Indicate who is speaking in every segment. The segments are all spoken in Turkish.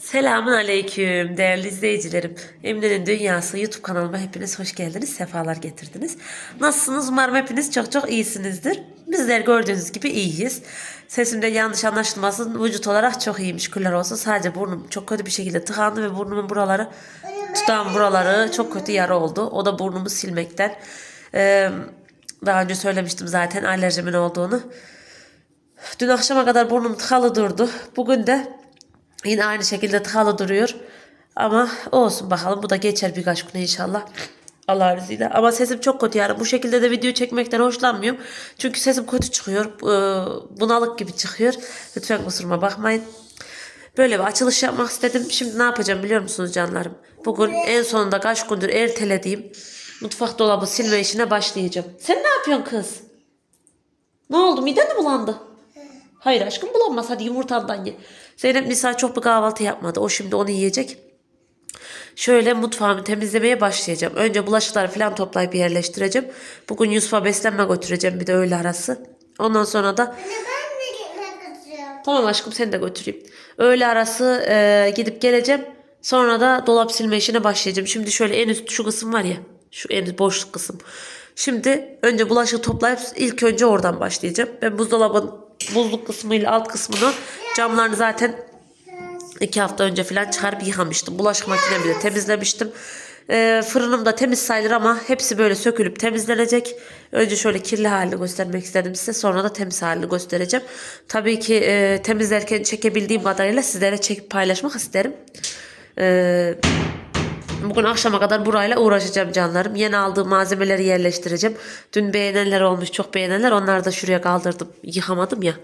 Speaker 1: Selamun Aleyküm değerli izleyicilerim. Emine'nin Dünyası YouTube kanalıma hepiniz hoş geldiniz, sefalar getirdiniz. Nasılsınız? Umarım hepiniz çok çok iyisinizdir. Bizler gördüğünüz gibi iyiyiz. Sesimde yanlış anlaşılmasın. Vücut olarak çok iyiyim şükürler olsun. Sadece burnum çok kötü bir şekilde tıkandı ve burnumun buraları, tutan buraları çok kötü yara oldu. O da burnumu silmekten. Ee, daha önce söylemiştim zaten alerjimin olduğunu. Dün akşama kadar burnum tıkalı durdu. Bugün de Yine aynı şekilde tıkalı duruyor. Ama olsun bakalım bu da geçer birkaç gün inşallah. Allah izniyle. Ama sesim çok kötü yani. Bu şekilde de video çekmekten hoşlanmıyorum. Çünkü sesim kötü çıkıyor. Ee, Bunalık gibi çıkıyor. Lütfen kusuruma bakmayın. Böyle bir açılış yapmak istedim. Şimdi ne yapacağım biliyor musunuz canlarım? Bugün en sonunda kaç gündür ertelediğim mutfak dolabı silme işine başlayacağım. Sen ne yapıyorsun kız? Ne oldu? Miden mi bulandı? Hayır aşkım bulanmaz. Hadi yumurtandan ye. Zeynep Nisa çok bir kahvaltı yapmadı. O şimdi onu yiyecek. Şöyle mutfağımı temizlemeye başlayacağım. Önce bulaşıkları falan toplayıp yerleştireceğim. Bugün Yusuf'a beslenme götüreceğim bir de öğle arası. Ondan sonra da tamam aşkım seni de götüreyim. Öğle arası e, gidip geleceğim. Sonra da dolap silme işine başlayacağım. Şimdi şöyle en üst şu kısım var ya. Şu en boşluk kısım. Şimdi önce bulaşığı toplayıp ilk önce oradan başlayacağım. Ben buzdolabın buzluk kısmıyla alt kısmını camlarını zaten iki hafta önce falan çıkarıp yıkamıştım. Bulaşık makinemi de temizlemiştim. Ee, fırınım da temiz sayılır ama hepsi böyle sökülüp temizlenecek. Önce şöyle kirli halini göstermek istedim size. Sonra da temiz halini göstereceğim. Tabii ki e, temizlerken çekebildiğim kadarıyla sizlere çekip paylaşmak isterim. Ee, Bugün akşama kadar burayla uğraşacağım canlarım. Yeni aldığım malzemeleri yerleştireceğim. Dün beğenenler olmuş, çok beğenenler. Onları da şuraya kaldırdım. Yıkamadım ya.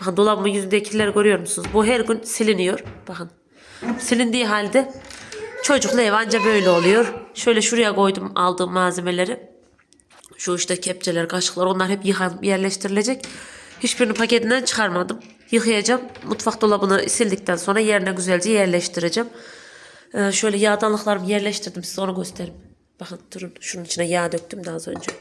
Speaker 1: Bakın dolabımın yüzündekileri görüyor musunuz? Bu her gün siliniyor. Bakın. Silindiği halde çocuklu ev anca böyle oluyor. Şöyle şuraya koydum aldığım malzemeleri. Şu işte kepçeler, kaşıklar onlar hep yıkan, yerleştirilecek. Hiçbirini paketinden çıkarmadım. Yıkayacağım. Mutfak dolabını sildikten sonra yerine güzelce yerleştireceğim. Ee, şöyle yağdanlıklarımı yerleştirdim size onu göstereyim. Bakın durun şunun içine yağ döktüm daha az önce.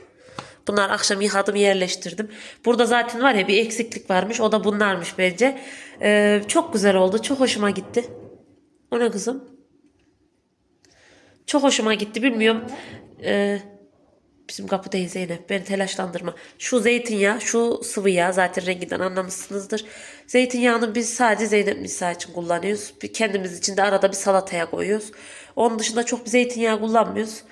Speaker 1: Bunlar akşam yıkadım yerleştirdim. Burada zaten var ya bir eksiklik varmış. O da bunlarmış bence. Ee, çok güzel oldu. Çok hoşuma gitti. O ne kızım? Çok hoşuma gitti. Bilmiyorum. Ee, bizim kapıdayız Zeynep. Beni telaşlandırma. Şu zeytinyağı, şu sıvı yağ zaten renginden anlamışsınızdır. Zeytinyağını biz sadece Zeynep Nisa için kullanıyoruz. Bir kendimiz için de arada bir salataya koyuyoruz. Onun dışında çok bir zeytinyağı kullanmıyoruz.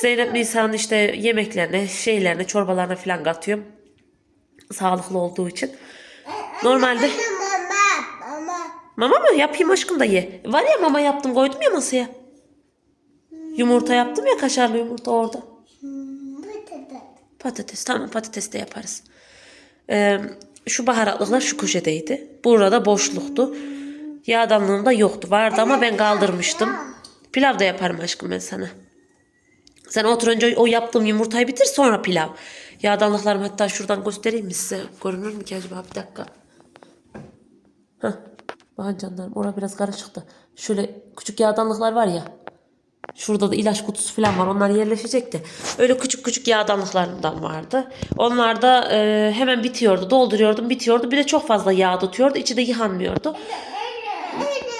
Speaker 1: Zeynep Nisa'nın işte yemeklerine, şeylerine, çorbalarına falan katıyorum. Sağlıklı olduğu için. Normalde
Speaker 2: Mama,
Speaker 1: mı yapayım aşkım da ye. Var ya mama yaptım koydum ya masaya. Yumurta yaptım ya kaşarlı yumurta orada.
Speaker 2: Patates.
Speaker 1: Tamam patates de yaparız. Ee, şu baharatlıklar şu köşedeydi. Burada boşluktu. Yağdanlığım da yoktu. Vardı ama ben kaldırmıştım. Pilav da yaparım aşkım ben sana. Sen otur önce o yaptığım yumurtayı bitir sonra pilav. Yağdanlıklarımı hatta şuradan göstereyim mi size? Görünür mü ki acaba? Bir dakika. Heh. Bakın canlarım orada biraz karışıktı. Şöyle küçük yağdanlıklar var ya. Şurada da ilaç kutusu falan var. Onlar yerleşecekti. Öyle küçük küçük yağdanlıklarımdan vardı. Onlar da e, hemen bitiyordu. Dolduruyordum bitiyordu. Bir de çok fazla yağ tutuyordu. İçi de yıkanmıyordu.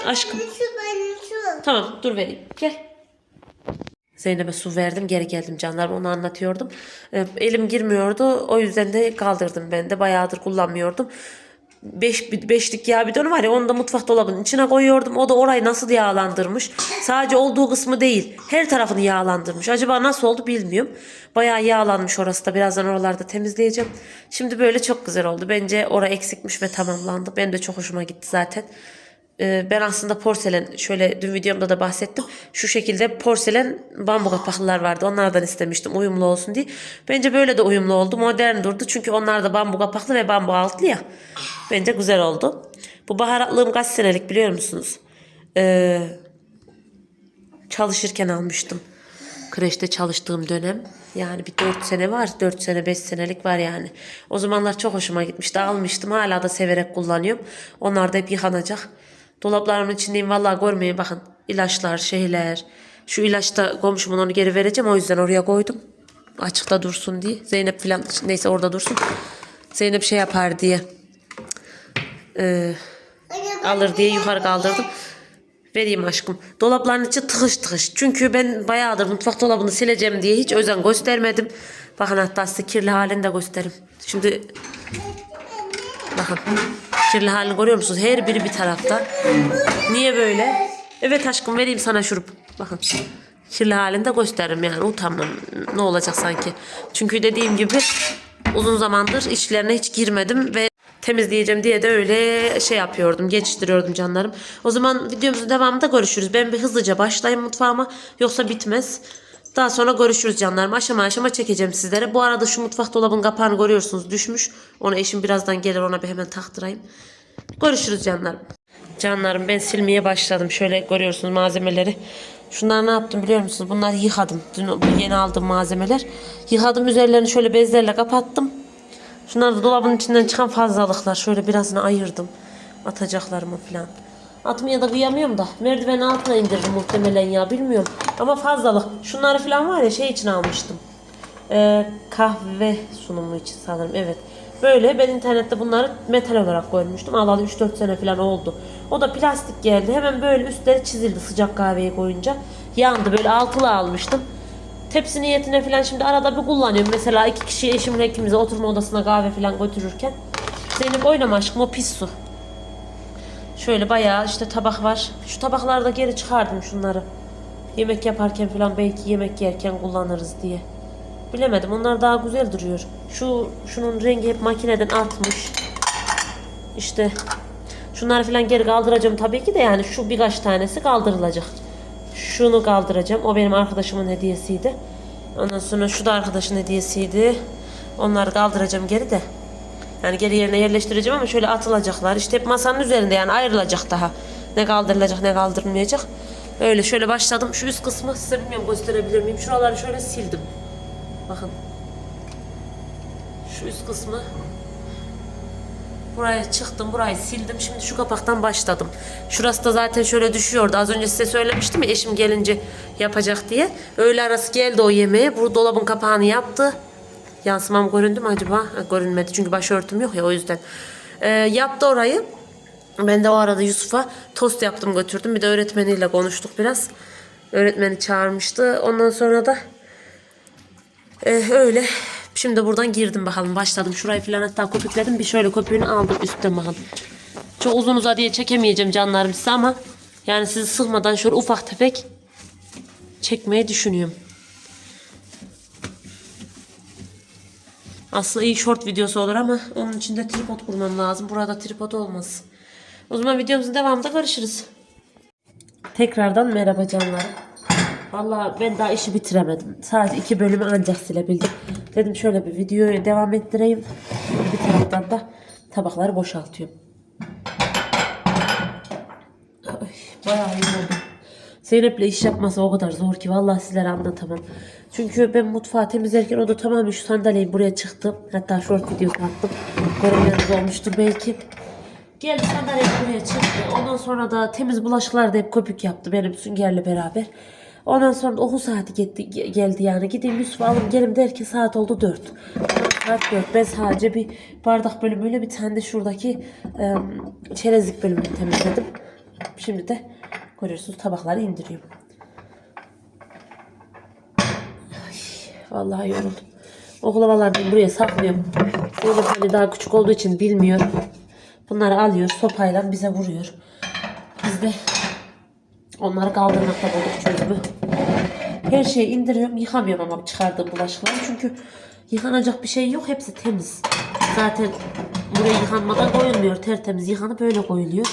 Speaker 1: Aşkım. Tamam dur vereyim. Gel. Zeynep'e su verdim geri geldim canlarım onu anlatıyordum. E, elim girmiyordu o yüzden de kaldırdım ben de bayağıdır kullanmıyordum. Beş, beşlik yağ bidonu var ya onu da mutfak dolabının içine koyuyordum. O da orayı nasıl yağlandırmış. Sadece olduğu kısmı değil her tarafını yağlandırmış. Acaba nasıl oldu bilmiyorum. Bayağı yağlanmış orası da birazdan oralarda temizleyeceğim. Şimdi böyle çok güzel oldu. Bence orası eksikmiş ve tamamlandı. Benim de çok hoşuma gitti zaten. Ee, ben aslında porselen şöyle dün videomda da bahsettim. Şu şekilde porselen bambu kapaklılar vardı. Onlardan istemiştim uyumlu olsun diye. Bence böyle de uyumlu oldu. Modern durdu. Çünkü onlar da bambu kapaklı ve bambu altlı ya. Bence güzel oldu. Bu baharatlığım kaç senelik biliyor musunuz? Ee, çalışırken almıştım. Kreşte çalıştığım dönem. Yani bir 4 sene var. 4 sene 5 senelik var yani. O zamanlar çok hoşuma gitmişti. Almıştım. Hala da severek kullanıyorum. Onlar da hep yıkanacak. Dolaplarımın içindeyim. Vallahi görmeyin bakın. ilaçlar, şeyler. Şu ilaçta komşumun onu geri vereceğim. O yüzden oraya koydum. Açıkta dursun diye. Zeynep falan neyse orada dursun. Zeynep şey yapar diye. Ee, alır diye yukarı kaldırdım. Vereyim aşkım. Dolapların içi tıkış tıkış. Çünkü ben bayağıdır mutfak dolabını sileceğim diye hiç özen göstermedim. Bakın hatta size kirli halini de göstereyim. Şimdi bakın kirli halini görüyor musunuz? Her biri bir tarafta. Niye böyle? Evet aşkım vereyim sana şurup. Bakın. Kirli halini de gösteririm yani utanmam. Ne olacak sanki. Çünkü dediğim gibi uzun zamandır içlerine hiç girmedim ve temizleyeceğim diye de öyle şey yapıyordum. Geçiştiriyordum canlarım. O zaman videomuzun devamında görüşürüz. Ben bir hızlıca başlayayım mutfağıma. Yoksa bitmez. Daha sonra görüşürüz canlarım. Aşama aşama çekeceğim sizlere. Bu arada şu mutfak dolabın kapağını görüyorsunuz düşmüş. Onu eşim birazdan gelir ona bir hemen taktırayım. Görüşürüz canlarım. Canlarım ben silmeye başladım. Şöyle görüyorsunuz malzemeleri. Şunları ne yaptım biliyor musunuz? Bunları yıkadım. Dün yeni aldığım malzemeler. Yıkadım üzerlerini şöyle bezlerle kapattım. Şunlar da dolabın içinden çıkan fazlalıklar. Şöyle birazını ayırdım. Atacaklarımı falan. Atmaya da kıyamıyorum da. Merdivenin altına indiririm muhtemelen ya bilmiyorum. Ama fazlalık. Şunları falan var ya şey için almıştım. Ee, kahve sunumu için sanırım evet. Böyle ben internette bunları metal olarak görmüştüm. Alalı 3-4 sene falan oldu. O da plastik geldi. Hemen böyle üstleri çizildi sıcak kahveyi koyunca. Yandı böyle altılı almıştım. Tepsi niyetine falan şimdi arada bir kullanıyorum. Mesela iki kişi eşimle ikimize oturma odasına kahve falan götürürken. Zeynep oynama aşkım o pis su. Şöyle bayağı işte tabak var. Şu tabakları da geri çıkardım şunları. Yemek yaparken falan belki yemek yerken kullanırız diye. Bilemedim onlar daha güzel duruyor. Şu şunun rengi hep makineden artmış. İşte şunları falan geri kaldıracağım tabii ki de yani şu birkaç tanesi kaldırılacak. Şunu kaldıracağım. O benim arkadaşımın hediyesiydi. Ondan sonra şu da arkadaşın hediyesiydi. Onları kaldıracağım geri de. Yani geri yerine yerleştireceğim ama şöyle atılacaklar. İşte hep masanın üzerinde yani ayrılacak daha. Ne kaldırılacak ne kaldırılmayacak. Öyle şöyle başladım. Şu üst kısmı size bilmiyorum gösterebilir miyim? Şuraları şöyle sildim. Bakın. Şu üst kısmı. Buraya çıktım, burayı sildim. Şimdi şu kapaktan başladım. Şurası da zaten şöyle düşüyordu. Az önce size söylemiştim ya eşim gelince yapacak diye. Öğle arası geldi o yemeğe. Bu dolabın kapağını yaptı. Yansımam göründü mü acaba? Ha, görünmedi çünkü başörtüm yok ya o yüzden. Ee, yaptı orayı. Ben de o arada Yusuf'a tost yaptım götürdüm. Bir de öğretmeniyle konuştuk biraz. Öğretmeni çağırmıştı. Ondan sonra da ee, öyle. Şimdi buradan girdim bakalım. Başladım. Şurayı falan hatta köpükledim. Bir şöyle köpüğünü aldım üstten bakın. Çok uzun uzadıya çekemeyeceğim canlarım size ama yani sizi sıkmadan şöyle ufak tefek çekmeyi düşünüyorum. Aslında iyi short videosu olur ama onun için de tripod kurmam lazım. Burada tripod olmaz. O zaman videomuzun devamında görüşürüz. Tekrardan merhaba canlarım. Vallahi ben daha işi bitiremedim. Sadece iki bölümü ancak silebildim. Dedim şöyle bir videoyu devam ettireyim. Bir taraftan da tabakları boşaltıyorum. Ay, bayağı yoruldum. Zeynep'le iş yapması o kadar zor ki vallahi sizlere anlatamam. Çünkü ben mutfağı temizlerken o da tamamen şu sandalyeyi buraya çıktım. Hatta short videosu attım. Görenleriniz olmuştur belki. Geldi sandalye buraya çıktı. Ondan sonra da temiz bulaşıklar da hep köpük yaptı benim süngerle beraber. Ondan sonra da okul saati gitti, ge- geldi yani. Gideyim Yusuf'u alıp gelim derken saat oldu 4. Saat 4. Ben sadece bir bardak bölümüyle bir tane de şuradaki e, çerezlik bölümünü temizledim. Şimdi de görüyorsunuz tabakları indiriyorum. Ay, vallahi yoruldum. Oklavalarını buraya saklıyorum. Zeynep hani daha küçük olduğu için bilmiyor. Bunları alıyor sopayla bize vuruyor. Biz de onları kaldırmakta bulduk çözümü. Her şeyi indiriyorum yıkamıyorum ama çıkardığım bulaşıkları. Çünkü yıkanacak bir şey yok. Hepsi temiz. Zaten buraya yıkanmadan koyulmuyor. Tertemiz yıkanıp böyle koyuluyor.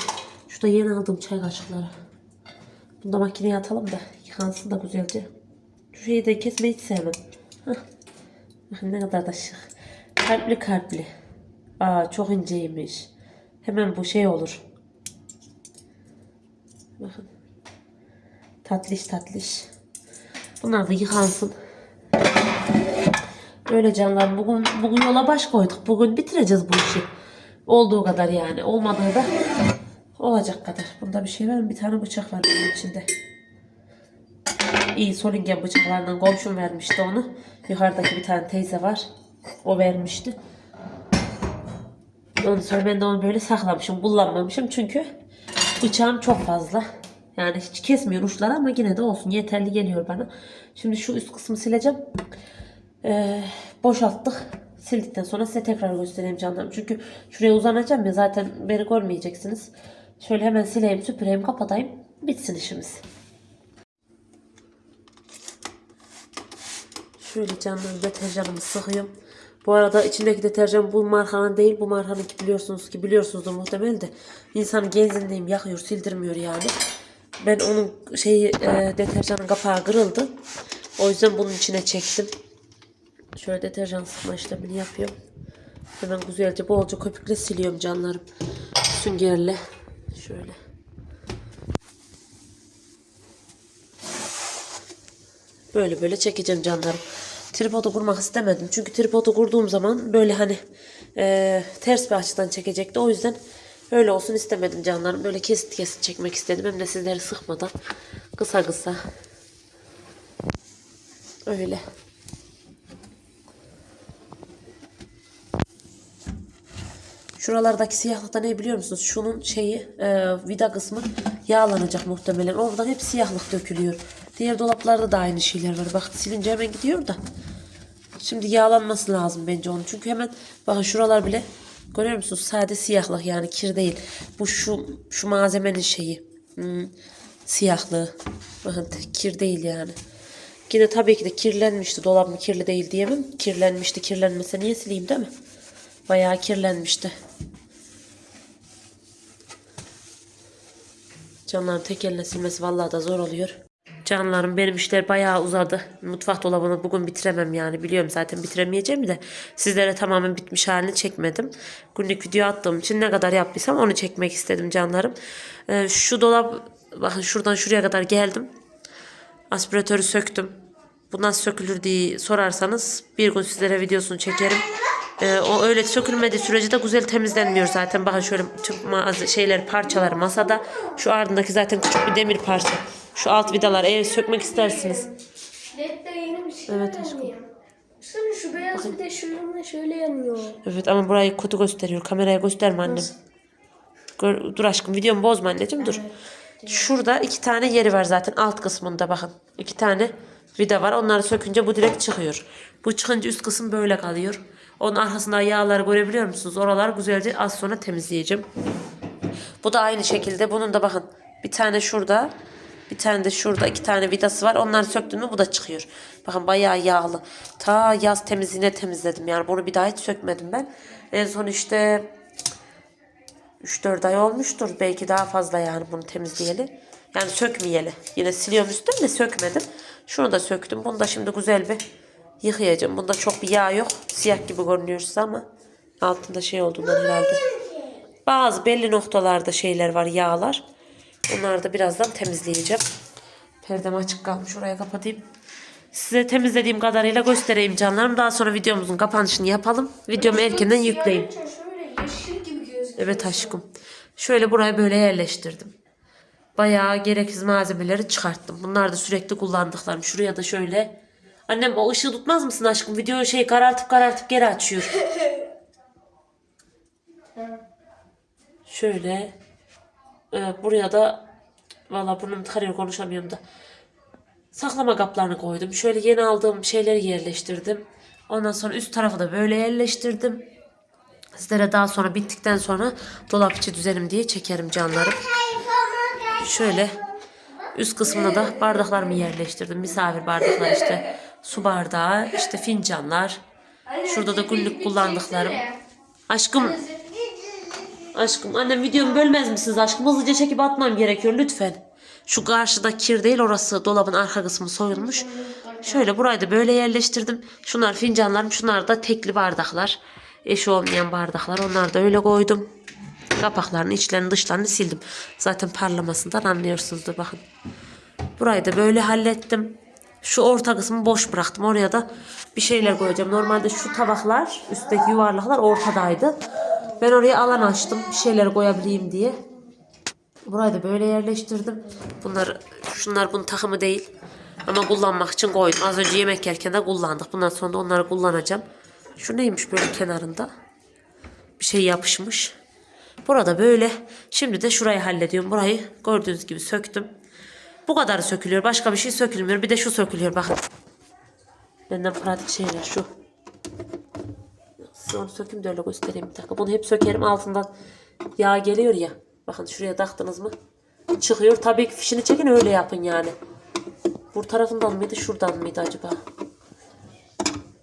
Speaker 1: Şurada yeni aldığım çay kaşıkları. Bunu da makineye atalım da yıkansın da güzelce. Şu şeyi de kesmeyi hiç sevmem. Hah. Ne kadar da şık. Kalpli kalpli. Aa çok inceymiş. Hemen bu şey olur. Bakın. Tatlış tatlış. Bunlar da yıkansın. Öyle canlar bugün bugün yola baş koyduk. Bugün bitireceğiz bu işi. Olduğu kadar yani. Olmadığı da olacak kadar. Bunda bir şey var mı? Bir tane bıçak var bunun içinde. İyi solingen bıçaklarından komşum vermişti onu. Yukarıdaki bir tane teyze var. O vermişti. Ondan sonra ben de onu böyle saklamışım, kullanmamışım çünkü bıçağım çok fazla. Yani hiç kesmiyor uçları ama yine de olsun yeterli geliyor bana. Şimdi şu üst kısmı sileceğim. Ee, boşalttık. Sildikten sonra size tekrar göstereyim canlarım. Çünkü şuraya uzanacağım ya zaten beni görmeyeceksiniz. Şöyle hemen sileyim, süpüreyim, kapatayım. Bitsin işimiz. Şöyle canlarım deterjanımı sıkıyorum. Bu arada içindeki deterjan bu markanın değil. Bu markanın ki biliyorsunuz ki biliyorsunuzdur muhtemelen de. İnsanı genzinleyim yakıyor sildirmiyor yani. Ben onun şeyi e, deterjanın kapağı kırıldı. O yüzden bunun içine çektim. Şöyle deterjan sıkma işlemini yapıyorum. Hemen güzelce bolca köpükle siliyorum canlarım. Süngerle. Şöyle. Böyle böyle çekeceğim canlarım. Tripodu kurmak istemedim. Çünkü tripodu kurduğum zaman böyle hani e, ters bir açıdan çekecekti. O yüzden öyle olsun istemedim canlarım. Böyle kesit kesit çekmek istedim. Hem de sizleri sıkmadan kısa kısa. Öyle. Şuralardaki siyahlıkta ne biliyor musunuz? Şunun şeyi e, vida kısmı yağlanacak muhtemelen. Oradan hep siyahlık dökülüyor. Diğer dolaplarda da aynı şeyler var. Bak silince hemen gidiyor da. Şimdi yağlanması lazım bence onun. Çünkü hemen bakın şuralar bile görüyor musunuz? Sade siyahlık yani kir değil. Bu şu şu malzemenin şeyi. Hmm, siyahlığı. Bakın kir değil yani. Yine tabii ki de kirlenmişti. Dolabım kirli değil diyemem. Kirlenmişti. Kirlenmese niye sileyim değil mi? Bayağı kirlenmişti. Canların tek eline silmesi vallahi da zor oluyor. Canlarım benim işler bayağı uzadı. Mutfak dolabını bugün bitiremem yani. Biliyorum zaten bitiremeyeceğim de sizlere tamamen bitmiş halini çekmedim. Günlük video attığım için ne kadar yaptıysam onu çekmek istedim canlarım. Ee, şu dolap bakın şuradan şuraya kadar geldim. Aspiratörü söktüm. Bu nasıl sökülür diye sorarsanız bir gün sizlere videosunu çekerim. Ee, o öyle sökülmediği sürece de güzel temizlenmiyor zaten. Bakın şöyle tüm şeyler parçalar masada. Şu ardındaki zaten küçük bir demir parça. Şu alt vidalar eğer sökmek istersiniz.
Speaker 3: LED de yeni bir şey
Speaker 1: Evet aşkım.
Speaker 3: Şöyle şu beyaz bir de şöyle şöyle yanıyor.
Speaker 1: Evet ama burayı kötü gösteriyor. Kameraya gösterme annem. Gör- dur aşkım videomu bozma anneciğim dur. Şurada iki tane yeri var zaten alt kısmında bakın. İki tane vida var. Onları sökünce bu direkt çıkıyor. Bu çıkınca üst kısım böyle kalıyor. Onun arkasında yağları görebiliyor musunuz? Oralar güzelce az sonra temizleyeceğim. Bu da aynı şekilde. Bunun da bakın bir tane şurada bir tane de şurada iki tane vidası var. Onları söktüm mü bu da çıkıyor. Bakın bayağı yağlı. Ta yaz temizliğine temizledim. Yani bunu bir daha hiç sökmedim ben. En son işte 3-4 ay olmuştur. Belki daha fazla yani bunu temizleyeli. Yani sökmeyeli. Yine siliyorum üstüne de sökmedim. Şunu da söktüm. Bunu da şimdi güzel bir yıkayacağım. Bunda çok bir yağ yok. Siyah gibi görünüyor size ama altında şey olduğundan herhalde. Bazı belli noktalarda şeyler var yağlar. Onları da birazdan temizleyeceğim. Perdem açık kalmış. Oraya kapatayım. Size temizlediğim kadarıyla göstereyim canlarım. Daha sonra videomuzun kapanışını yapalım. Videomu erkenden yükleyeyim. Evet aşkım. Şöyle burayı böyle yerleştirdim. Bayağı gereksiz malzemeleri çıkarttım. Bunlar da sürekli kullandıklarım. Şuraya da şöyle. Annem o ışığı tutmaz mısın aşkım? Video şey karartıp karartıp geri açıyor. şöyle. Ee, buraya da valla burnum tıkanıyor konuşamıyorum da. Saklama kaplarını koydum. Şöyle yeni aldığım şeyleri yerleştirdim. Ondan sonra üst tarafı da böyle yerleştirdim. Sizlere daha sonra bittikten sonra dolap içi düzenim diye çekerim canlarım. Şöyle üst kısmına da bardaklarımı yerleştirdim. Misafir bardaklar işte su bardağı, işte fincanlar. Şurada da günlük kullandıklarım. Aşkım, aşkım annem videomu bölmez misiniz aşkım? Hızlıca çekip atmam gerekiyor lütfen. Şu karşıda kir değil orası dolabın arka kısmı soyulmuş. Şöyle burayı da böyle yerleştirdim. Şunlar fincanlarım, şunlar da tekli bardaklar. Eşi olmayan bardaklar. Onları da öyle koydum. Kapaklarını, içlerini, dışlarını sildim. Zaten parlamasından anlıyorsunuzdur bakın. Burayı da böyle hallettim. Şu orta kısmı boş bıraktım. Oraya da bir şeyler koyacağım. Normalde şu tabaklar, üstteki yuvarlaklar ortadaydı. Ben oraya alan açtım. Bir şeyler koyabileyim diye. Burayı da böyle yerleştirdim. Bunlar, şunlar bunun takımı değil. Ama kullanmak için koydum. Az önce yemek yerken de kullandık. Bundan sonra da onları kullanacağım. Şu neymiş böyle kenarında? Bir şey yapışmış. Burada böyle. Şimdi de şurayı hallediyorum. Burayı gördüğünüz gibi söktüm. Bu kadar sökülüyor. Başka bir şey sökülmüyor. Bir de şu sökülüyor bakın. Benden pratik şeyler şu. Size onu sökeyim de öyle göstereyim bir dakika. Bunu hep sökerim altından yağ geliyor ya. Bakın şuraya taktınız mı? Çıkıyor. Tabii ki fişini çekin öyle yapın yani. Bu tarafından mıydı şuradan mıydı acaba?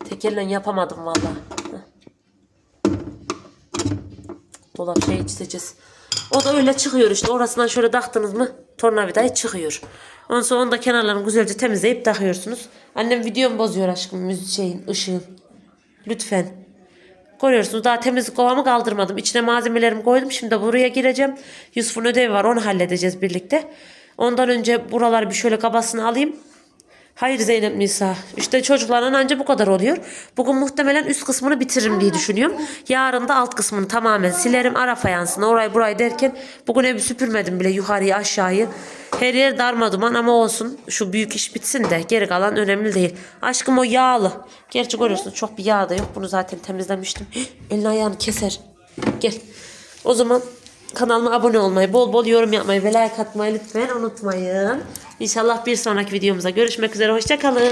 Speaker 1: Tekerle yapamadım vallahi. Heh. Dolap şey çizeceğiz. O da öyle çıkıyor işte. Orasından şöyle taktınız mı tornavidayı çıkıyor. Ondan sonra onu da kenarlarını güzelce temizleyip takıyorsunuz. Annem videomu bozuyor aşkım müzik şeyin, ışığın. Lütfen. Görüyorsunuz daha temizlik kovamı kaldırmadım. İçine malzemelerimi koydum. Şimdi buraya gireceğim. Yusuf'un ödevi var. Onu halledeceğiz birlikte. Ondan önce buraları bir şöyle kabasını alayım. Hayır Zeynep Nisa. İşte çocukların anca bu kadar oluyor. Bugün muhtemelen üst kısmını bitiririm diye düşünüyorum. Yarın da alt kısmını tamamen silerim. Ara fayansını orayı burayı derken bugün evi süpürmedim bile yukarıyı aşağıyı. Her yer darma duman ama olsun. Şu büyük iş bitsin de geri kalan önemli değil. Aşkım o yağlı. Gerçi görüyorsun çok bir yağ da yok. Bunu zaten temizlemiştim. Elini ayağını keser. Gel. O zaman kanalıma abone olmayı, bol bol yorum yapmayı ve like atmayı lütfen unutmayın. İnşallah bir sonraki videomuza görüşmek üzere. Hoşçakalın.